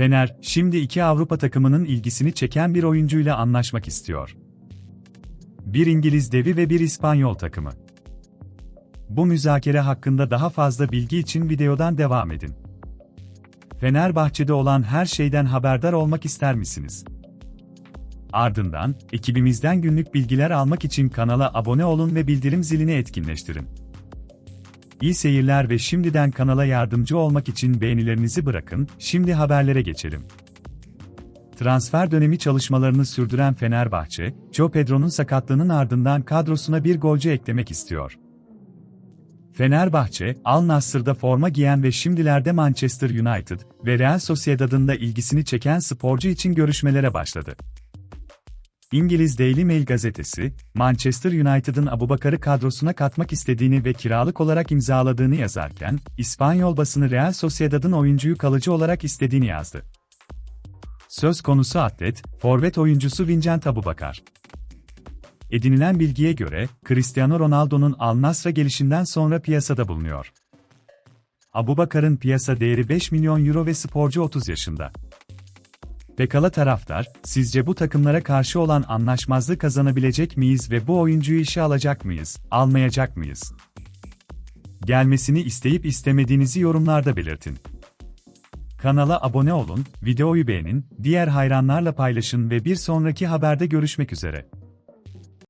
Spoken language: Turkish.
Fener, şimdi iki Avrupa takımının ilgisini çeken bir oyuncuyla anlaşmak istiyor. Bir İngiliz devi ve bir İspanyol takımı. Bu müzakere hakkında daha fazla bilgi için videodan devam edin. Fenerbahçe'de olan her şeyden haberdar olmak ister misiniz? Ardından, ekibimizden günlük bilgiler almak için kanala abone olun ve bildirim zilini etkinleştirin. İyi seyirler ve şimdiden kanala yardımcı olmak için beğenilerinizi bırakın, şimdi haberlere geçelim. Transfer dönemi çalışmalarını sürdüren Fenerbahçe, Joe Pedro'nun sakatlığının ardından kadrosuna bir golcü eklemek istiyor. Fenerbahçe, Al Nassr'da forma giyen ve şimdilerde Manchester United ve Real Sociedad'ın da ilgisini çeken sporcu için görüşmelere başladı. İngiliz Daily Mail gazetesi, Manchester United'ın Abubakar'ı kadrosuna katmak istediğini ve kiralık olarak imzaladığını yazarken, İspanyol basını Real Sociedad'ın oyuncuyu kalıcı olarak istediğini yazdı. Söz konusu atlet, forvet oyuncusu Vincent Abubakar. Edinilen bilgiye göre, Cristiano Ronaldo'nun Al Nassr'a gelişinden sonra piyasada bulunuyor. Abubakar'ın piyasa değeri 5 milyon euro ve sporcu 30 yaşında. Pekala taraftar, sizce bu takımlara karşı olan anlaşmazlığı kazanabilecek miyiz ve bu oyuncuyu işe alacak mıyız, almayacak mıyız? Gelmesini isteyip istemediğinizi yorumlarda belirtin. Kanala abone olun, videoyu beğenin, diğer hayranlarla paylaşın ve bir sonraki haberde görüşmek üzere.